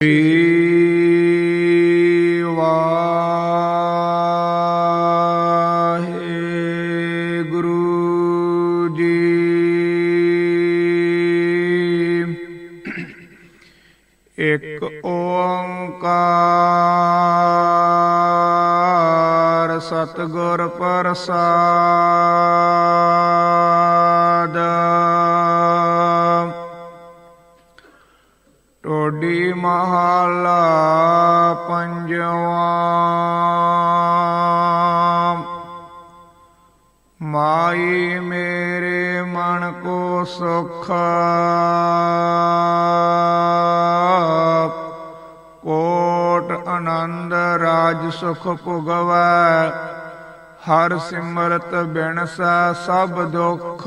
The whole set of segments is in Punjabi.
ਸ੍ਰੀ ਵਾਹਿਗੁਰੂ ਜੀ। ਇੱਕ ਓੰਕਾਰ ਸਤਿਗੁਰ ਪ੍ਰਸਾਦ। ਮਹਲਾ ਪੰਜਵਾ। ਮਾਈ ਮੇਰੇ ਮਨ ਕੋ ਸੁਖ ਕੋਟ ਆਨੰਦ ਰਾਜ ਸੁਖ ਭੁਗਵੈ, ਹਰ ਸਿਮਰਤ ਬਿਨਸੈ ਸਭ ਦੁੱਖ।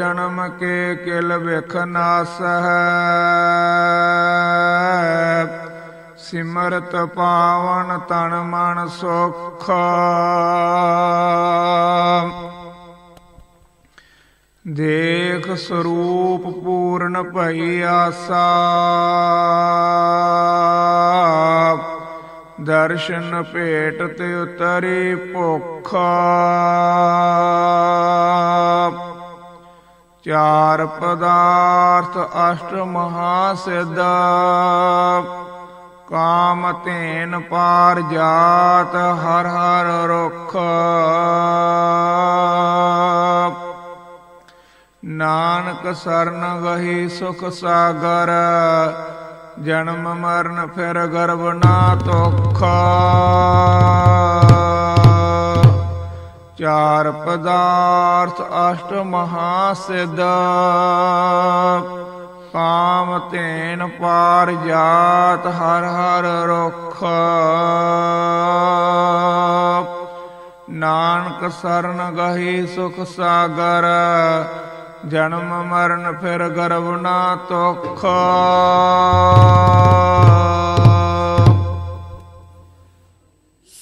ਜਨਮ ਕੇ ਕਿਲ ਵਿਖ ਨਾਸ ਸਿਮਰਤ ਪਾਵਨ ਤਨ ਮਨ ਸੁਖ। ਦੇਖ ਸਰੂਪ ਪੂਰਨ ਭਈ ਆਸਾ। ਦਰਸ਼ਨ ਭੇਟ ਤੇ ਉਤਰੀ ਭੁੱਖ। ਚਾਰ ਪਦਾਰਥ ਅਸ਼ਟ ਮਹਾ ਸਿਧ ਕਾਮ ਤੇਨ ਪਾਰ ਜਾਤ ਹਰ ਹਰ ਰੁਖ। ਨਾਨਕ ਸਰਨ ਗਹੀ ਸੁਖ ਸਾਗਰ, ਜਨਮ ਮਰਨ ਫਿਰ ਗਰਭ ਨਾ ਤੁਖ ਚਾਰ ਪਦਾਰਥ ਅਸ਼ਟ ਮਹਾ ਸਿਧ ਕਾਮ ਤੇਨ ਪਾਰ ਜਾਤ ਹਰ ਹਰ ਰੁਖ। ਨਾਨਕ ਸਰਨ ਗਹੀ ਸੁਖ ਸਾਗਰ, ਜਨਮ ਮਰਨ ਫਿਰ ਗਰਭ ਨਾ ਤੁਖ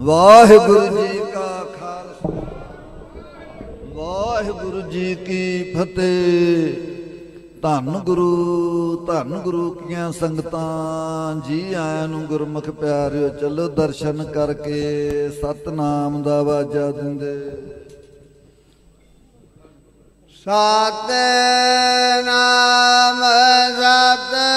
ਵਾਹਿਗੁਰੂ ਜੀ ਕਾ ਖਾਲਸਾ। ਵਾਹਿਗੁਰੂ ਜੀ ਕੀ ਫਤਿਹ। ਧੰਨ ਗੁਰੂ ਧੰਨ ਗੁਰੂ ਕੀਆਂ ਸੰਗਤਾਂ, ਜੀ ਆਇਆਂ ਨੂੰ ਗੁਰਮੁਖ ਪਿਆਰਿਓ, ਚਲੋ ਦਰਸ਼ਨ ਕਰਕੇ ਸਤਨਾਮ ਦਾ ਵਾਜਾ ਦਿੰਦੇ। ਸਤਨਾਮ ਸਤਿ